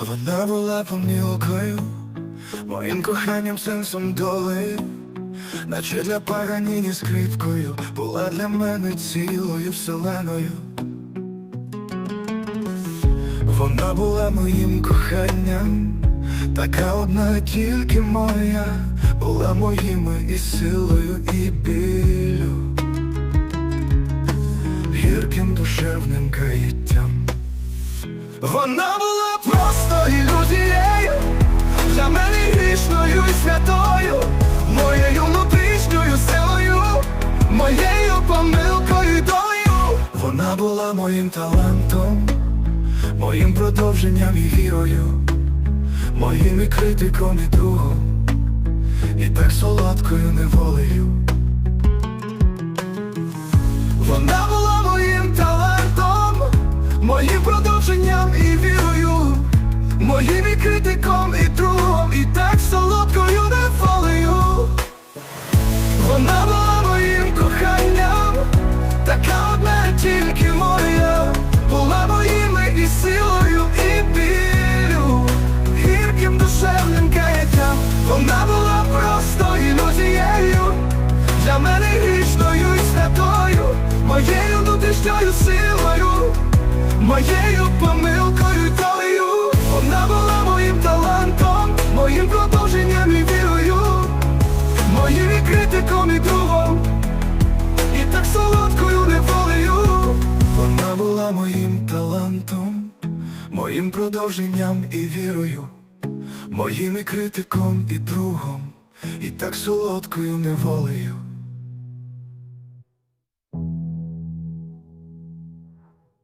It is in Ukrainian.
Вона була помілкою, моїм коханням сенсом доли, наче для Паганіні скрипкою, була для мене цілою вселеною. Вона була моїм коханням, така одна тільки моя, була моїми і силою, і біллю, гірким душевним каяттям. Вона була просто ілюзією, для мене грішною і святою, моєю внутрішньою силою, моєю помилкою і долею. Вона була моїм талантом, моїм продовженням і вірою, моїм і критиком і другом, і так солодкою неволею. Моєю помилкою й долею. Вона була моїм талантом, моїм продовженням і вірою, моїм і критиком і другом, і так солодкою неволею. Вона була моїм талантом, моїм продовженням і вірою, моїм і критиком і другом, і так солодкою неволею.